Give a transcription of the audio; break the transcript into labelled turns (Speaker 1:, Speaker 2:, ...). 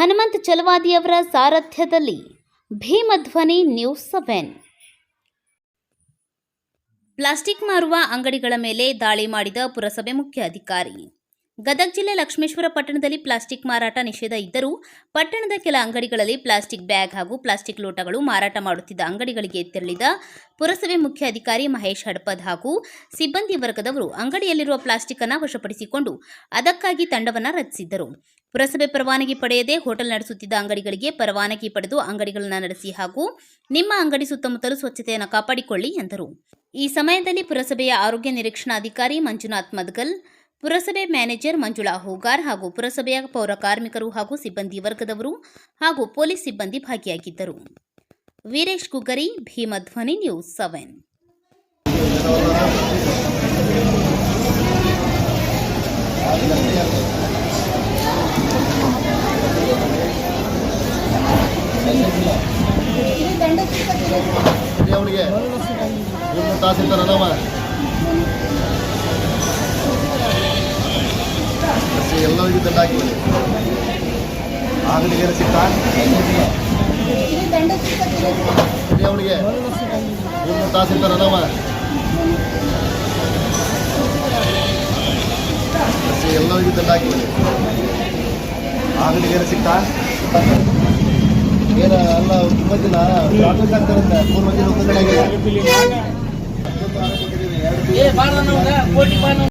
Speaker 1: ಹನುಮಂತ್ ಚಲವಾದಿಯವರ ಸಾರಥ್ಯದಲ್ಲಿ Bhimadhwani news seven. Plastic ಮಾರುವ ಅಂಗಡಿಗಳ ಮೇಲೆ ದಾಳಿ ಮಾಡಿದ ಪುರಸಭೆ ಮುಖ್ಯ ಅಧಿಕಾರಿ. ಗದಗ ಜಿಲ್ಲೆ ಲಕ್ಷ್ಮೇಶ್ವರ ಪಟ್ಟಣದಲ್ಲಿ ಪ್ಲಾಸ್ಟಿಕ್ ಮಾರಾಟ ನಿಷೇಧ ಇದ್ದರೂ ಪಟ್ಟಣದ ಕೆಲ ಅಂಗಡಿಗಳಲ್ಲಿ ಪ್ಲಾಸ್ಟಿಕ್ ಬ್ಯಾಗ್ ಹಾಗೂ ಪ್ಲಾಸ್ಟಿಕ್ ಲೋಟಗಳು ಮಾರಾಟ ಮಾಡುತ್ತಿದ್ದ ಅಂಗಡಿಗಳಿಗೆ ತೆರಳಿದ ಪುರಸಭೆ ಮುಖ್ಯ ಅಧಿಕಾರಿ ಮಹೇಶ್ ಹಡ್ಪದ್ ಹಾಗೂ ಸಿಬ್ಬಂದಿ ವರ್ಗದವರು ಅಂಗಡಿಯಲ್ಲಿರುವ ಪ್ಲಾಸ್ಟಿಕ್ ಅನ್ನು ವಶಪಡಿಸಿಕೊಂಡು ಅದಕ್ಕಾಗಿ ತಂಡವನ್ನು ರಚಿಸಿದ್ದರು. ಪುರಸಭೆ ಪರವಾನಗಿ ಪಡೆಯದೆ ಹೋಟೆಲ್ ನಡೆಸುತ್ತಿದ್ದ ಅಂಗಡಿಗಳಿಗೆ ಪರವಾನಗಿ ಪಡೆದು ಅಂಗಡಿಗಳನ್ನು ನಡೆಸಿ ಹಾಗೂ ನಿಮ್ಮ ಅಂಗಡಿ ಸುತ್ತಮುತ್ತಲು ಸ್ವಚ್ಛತೆಯನ್ನು ಕಾಪಾಡಿಕೊಳ್ಳಿ ಎಂದರು. ಈ ಸಮಯದಲ್ಲಿ ಪುರಸಭೆಯ ಆರೋಗ್ಯ ನಿರೀಕ್ಷಣಾಧಿಕಾರಿ ಮಂಜುನಾಥ್ ಮದ್ಗಲ್, ಪುರಸಭೆ ಮ್ಯಾನೇಜರ್ ಮಂಜುಳಾ ಹೋಗಾರ್ ಹಾಗೂ ಪುರಸಭೆಯ ಪೌರ ಕಾರ್ಮಿಕರು ಹಾಗೂ ಸಿಬ್ಬಂದಿ ವರ್ಗದವರು ಹಾಗೂ ಪೊಲೀಸ್ ಸಿಬ್ಬಂದಿ ಭಾಗಿಯಾಗಿದ್ದರು. Veeresh Kugari Bheemadhwani news seven.
Speaker 2: ಅವನಿಗೆ ಇವ್ನು ತಹಸೀಲ್ದಾರ್ ಅದಾವ. ಎಲ್ಲರಿಗೂ ದಂಡ ಹಾಕಿ ಅಂಗಡಿಗೆ ಸಿಗ್ತಾ? ಅವನಿಗೆ ಇವ್ನು ತಹಸೀಲ್ದಾರ್ ಅದಾವ. ಎಲ್ಲರಿಗೂ ದಂಡ ಹಾಕಿಬಿಡಿ ಆಗಲಿಗೆ ಸಿಗ್ತಾ? ಏನ ತುಂಬ ದಿನ ಟ್ರಾಫಿಕ್ ಆಗ್ತಾರಂತೆ ಮೂರು ಮಂದಿ